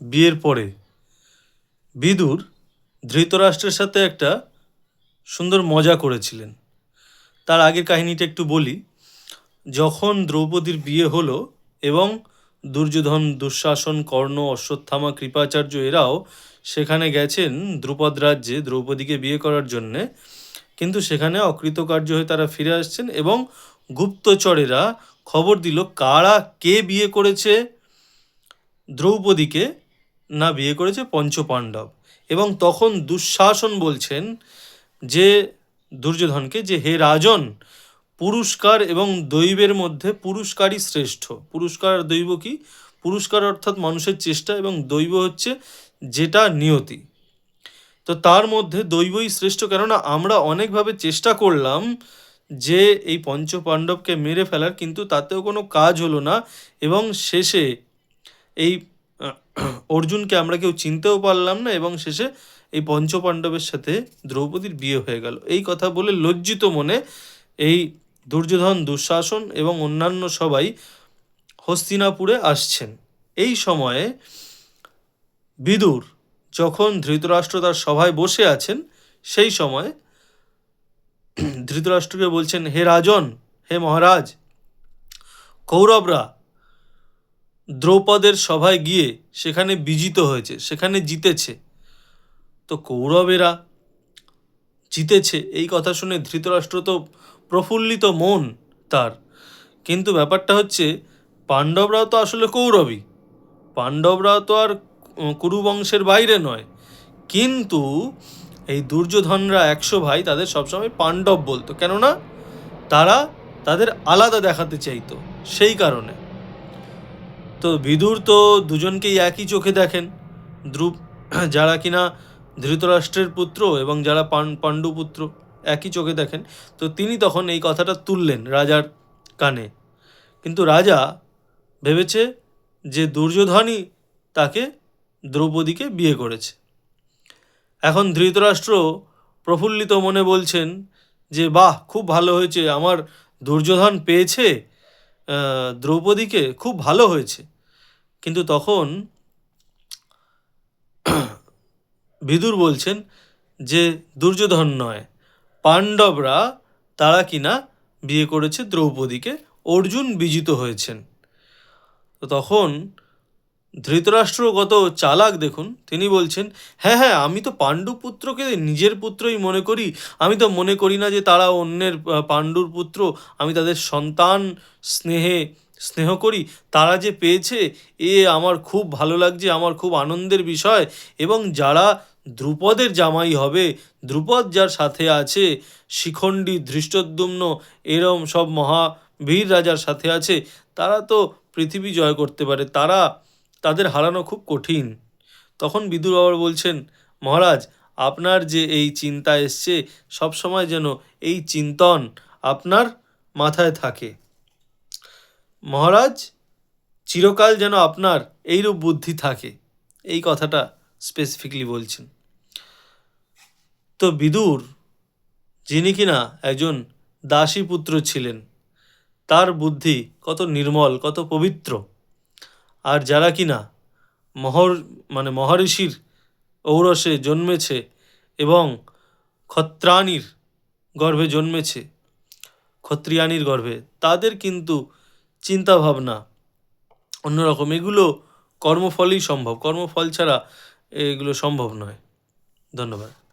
বিয়ের পরে। বিদুর ধৃতরাষ্ট্রের সাথে একটা সুন্দর মজা করেছিলেন। তার আগের কাহিনীটা একটু বলি। যখন দ্রৌপদীর বিয়ে হলো এবং দুর্যোধন, দুঃশাসন, কর্ণ, অশ্বত্থামা, কৃপাচার্য এরাও সেখানে গেছেন দ্রুপদ রাজ্যে দ্রৌপদীকে বিয়ে করার জন্যে, কিন্তু সেখানে অকৃতকার্য হয়ে তারা ফিরে আসছেন এবং গুপ্তচরেরা খবর দিল কারা কে বিয়ে করেছে দ্রৌপদীকে না, বিয়ে করেছে পঞ্চপাণ্ডব। এবং তখন দুঃশাসন বলছেন যে, দুর্যোধনকে যে, হে রাজন, পুরস্কার এবং দৈবের মধ্যে পুরস্কারই শ্রেষ্ঠ। পুরস্কার আর দৈব কি? পুরস্কার অর্থাৎ মানুষের চেষ্টা এবং দৈব হচ্ছে যেটা নিয়তি। তো তার মধ্যে দৈবই শ্রেষ্ঠ, কেননা আমরা অনেকভাবে চেষ্টা করলাম যে, এই পঞ্চপাণ্ডবকে মেরে ফেলার, কিন্তু তাতেও কোনো কাজ হলো না। এবং শেষে এই অর্জুনকে আমরা কেউ চিনতেও পারলাম না এবং শেষে এই পঞ্চপাণ্ডবের সাথে দ্রৌপদীর বিয়ে হয়ে গেল। এই কথা বলে লজ্জিত মনে এই দুর্যোধন দুঃশাসন এবং অন্যান্য সবাই হস্তিনাপুরে আসছেন। এই সময়ে বিদুর যখন ধৃতরাষ্ট্র তার সভায় বসে আছেন, সেই সময় ধৃতরাষ্ট্রকে বলছেন, হে রাজন, হে মহারাজ, কৌরবরা দ্রৌপদের সভায় গিয়ে সেখানে বিজিত হয়েছে সেখানে জিতেছে। তো কৌরবেরা জিতেছে এই কথা শুনে ধৃতরাষ্ট্র তো প্রফুল্লিত মন তার। কিন্তু ব্যাপারটা হচ্ছে পাণ্ডবরাও তো আসলে কৌরবই। পাণ্ডবরাও তো আর উম, কুরু বংশের বাইরে নয়। কিন্তু এই দুর্যোধনরা একশো ভাই তাদের সবসময় পাণ্ডব বলতো। কেননা তারা তাদের আলাদা দেখাতে চাইতো। সেই কারণে। তো বিদুর তো দুজনকেই একই চোখে দেখেন। ধ্রুব যারা কিনা ধৃতরাষ্ট্রের পুত্র এবং যারা পান পাণ্ডুপুত্র একই চোখে দেখেন। তো তিনি তখন এই কথাটা তুললেন রাজার কানে। কিন্তু রাজা ভেবেছে যে দুর্যোধনই তাকে দ্রৌপদীকে বিয়ে করেছে। এখন ধৃতরাষ্ট্র প্রফুল্লিত মনে বলছেন যে, বাহ, খুব ভালো হয়েছে। আমার দুর্যোধন পেয়েছে দ্রৌপদীকে খুব ভালো হয়েছে। কিন্তু তখন বিদুর বলছেন যে, দুর্যোধন নয়, পাণ্ডবরা তারা কিনা বিয়ে করেছে দ্রৌপদীকে, অর্জুন বিজিত হয়েছেন। তো তখন ধৃতরাষ্ট্র কত চালাক দেখুন। তিনি বলছেন হ্যাঁ হ্যাঁ আমি তো পাণ্ডু পুত্রকে নিজের পুত্রই মনে করি। আমি তো মনে করি না যে তারা অন্যের পাণ্ডুর পুত্র। আমি তাদের সন্তান স্নেহে, স্নেহ করি। তারা যে পেয়েছে, এ আমার খুব ভালো লাগছে, আমার খুব আনন্দের বিষয়। এবং যারা দ্রুপদের জামাই হবে দ্রুপদ যার সাথে আছে, শিখণ্ডী, ধৃষ্টদ্যুম্ন, এরম সব মহাবীর রাজার সাথে আছে, তারা তো পৃথিবী জয় করতে পারে। তারা তাদের হারানো খুব কঠিন। তখন বিদুর বাবার বলছেন, মহারাজ, আপনার যে এই চিন্তা এসছে, সব সময় যেন এই চিন্তন আপনার মাথায় থাকে। মহারাজ, চিরকাল যেন আপনার এইরূপ বুদ্ধি থাকে। এই কথাটা স্পেসিফিকলি বলছেন। তো বিদুর, যিনি কিনা একজন দাসী পুত্র ছিলেন, তার বুদ্ধি কত নির্মল, কত পবিত্র। আর যারা কিনা মহর মানে মহর্ষির ঔরসে জন্মেছে এবং ক্ষত্রাণীর গর্ভে জন্মেছে ক্ষত্রিয়ানির গর্ভে, তাদের কিন্তু চিন্তা ভাবনা অন্যরকম। এগুলো কর্মফলই সম্ভব। কর্মফল ছাড়া এগুলো সম্ভব নয়। ধন্যবাদ।